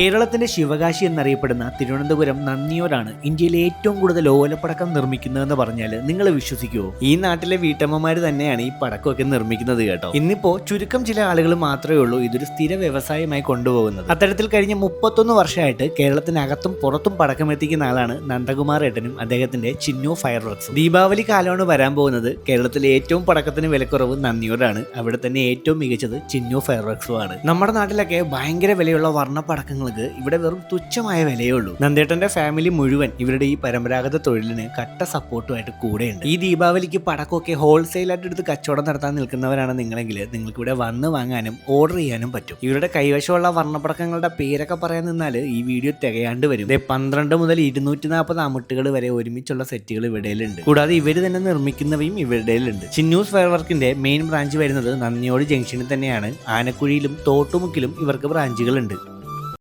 കേരളത്തിന്റെ ശിവകാശി എന്നറിയപ്പെടുന്ന തിരുവനന്തപുരം നന്ദിയോരാണ് ഇന്ത്യയിലെ ഏറ്റവും കൂടുതൽ ഓലപ്പടക്കം നിർമ്മിക്കുന്നതെന്ന് പറഞ്ഞാൽ നിങ്ങൾ വിശ്വസിക്കുമോ ഈ നാട്ടിലെ വീട്ടമ്മമാർ തന്നെയാണ് ഈ പടക്കമൊക്കെ നിർമ്മിക്കുന്നത് കേട്ടോ. ഇന്നിപ്പോ ചുരുക്കം ചില ആളുകൾ മാത്രമേ ഉള്ളൂ ഇതൊരു സ്ഥിര വ്യവസായമായി കൊണ്ടുപോകുന്നത്. അത്തരത്തിൽ കഴിഞ്ഞ മുപ്പത്തൊന്ന് വർഷമായിട്ട് കേരളത്തിനകത്തും പുറത്തും പടക്കം എത്തിക്കുന്ന ആളാണ് നന്ദകുമാർ ഏട്ടനും അദ്ദേഹത്തിന്റെ ചിന്നു ഫയർ വർക്സും ദീപാവലി കാലമാണ് വരാൻ പോകുന്നത്. കേരളത്തിലെ ഏറ്റവും പടക്കത്തിന് വിലക്കുറവ് നന്ദിയോരാണ്. അവിടെ തന്നെ ഏറ്റവും മികച്ചത് ചിന്നു ഫയർ വർക്സും ആണ്. നമ്മുടെ നാട്ടിലൊക്കെ ഭയങ്കര വിലയുള്ള വർണ പടക്കങ്ങൾക്ക് ഇവിടെ വെറും തുച്ഛമായ വിലയേ ഉള്ളൂ. നന്ദേട്ടന്റെ ഫാമിലി മുഴുവൻ ഇവരുടെ ഈ പരമ്പരാഗത തൊഴിലിന് കട്ട സപ്പോർട്ടുമായിട്ട് കൂടെയുണ്ട്. ഈ ദീപാവലിക്ക് പടക്കമൊക്കെ ഹോൾസെയിലായിട്ട് എടുത്ത് കച്ചവടം നടത്താൻ നിൽക്കുന്നവരാണ് നിങ്ങളെങ്കിൽ നിങ്ങൾക്ക് ഇവിടെ വന്ന് വാങ്ങാനും ഓർഡർ ചെയ്യാനും പറ്റും. ഇവരുടെ കൈവശമുള്ള വർണപ്പടക്കങ്ങളുടെ പേരൊക്കെ പറയാൻ നിന്നാൽ ഈ വീഡിയോ തികയാണ്ട് വരും. പന്ത്രണ്ട് മുതൽ ഇരുന്നൂറ്റി നാൽപ്പത് അമുട്ടുകൾ വരെ ഒരുമിച്ചുള്ള സെറ്റുകൾ ഇവിടെയിലുണ്ട്. കൂടാതെ ഇവർ തന്നെ നിർമ്മിക്കുന്നവയും ഇവരുടെയിലുണ്ട് ചിന്നൂസ് ഫയർ വർക്കിന്റെ മെയിൻ ബ്രാഞ്ച് വരുന്നത് നന്ദിയോട് ജംഗ്ഷനിൽ തന്നെയാണ്. ആനക്കുഴിയിലും തോട്ടുമുക്കിലും ഇവർക്ക് ബ്രാഞ്ചുകളുണ്ട്